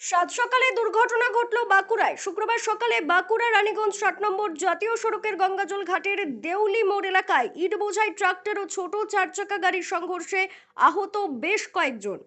সাত সকালে দুর্ঘটনা ঘটল বাঁকুড়ায়। শুক্রবার সকালে বাঁকুড়া রানীগঞ্জ ষাট নম্বর জাতীয় সড়কের গঙ্গাজল ঘাটের দেউলি মোড় এলাকায় ইট বোঝাই ট্রাক্টর ও ছোট চার চাকা গাড়ির সংঘর্ষে আহত বেশ কয়েকজন।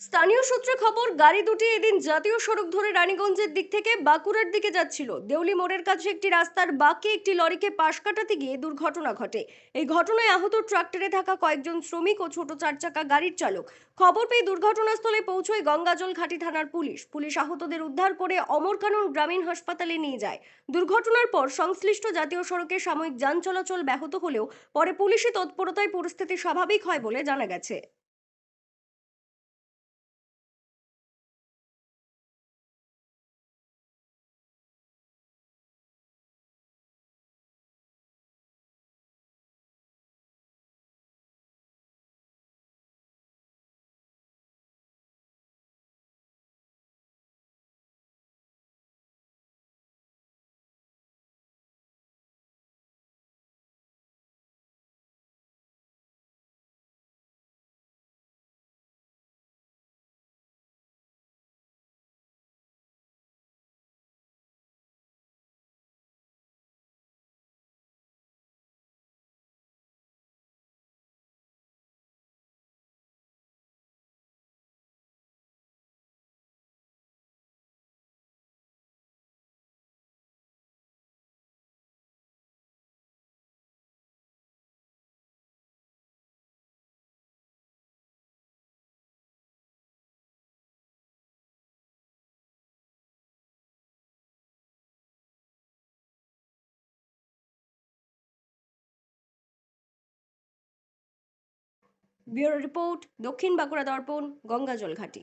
স্থানীয় সূত্রে খবর, গাড়ি দুটি এদিন জাতীয় সড়ক ধরে রানীগঞ্জের দিক থেকে বাঁকুড়ার দিকে যাচ্ছিল। দেউলি মোড়ের কাছে একটি রাস্তার বাঁকে একটি লরিকে পাশ কাটাতে গিয়ে দুর্ঘটনা ঘটে। এই ঘটনায় আহত ট্রাক্টরে থাকা কয়েকজন শ্রমিক ও ছোট চার চাকা গাড়ির চালক। খবর পেয়ে দুর্ঘটনাস্থলে পৌঁছয় গঙ্গাজল ঘাটি থানার পুলিশ। পুলিশ আহতদের উদ্ধার করে অমরকানন গ্রামীণ হাসপাতালে নিয়ে যায়। দুর্ঘটনার পর সংশ্লিষ্ট জাতীয় সড়কে সাময়িক যান চলাচল ব্যাহত হলেও পরে পুলিশি তৎপরতায় পরিস্থিতি স্বাভাবিক হয় বলে জানা গেছে। ব্যুরো রিপোর্ট দক্ষিণ বাঁকুড়া দর্পণ গঙ্গাজল ঘাটি।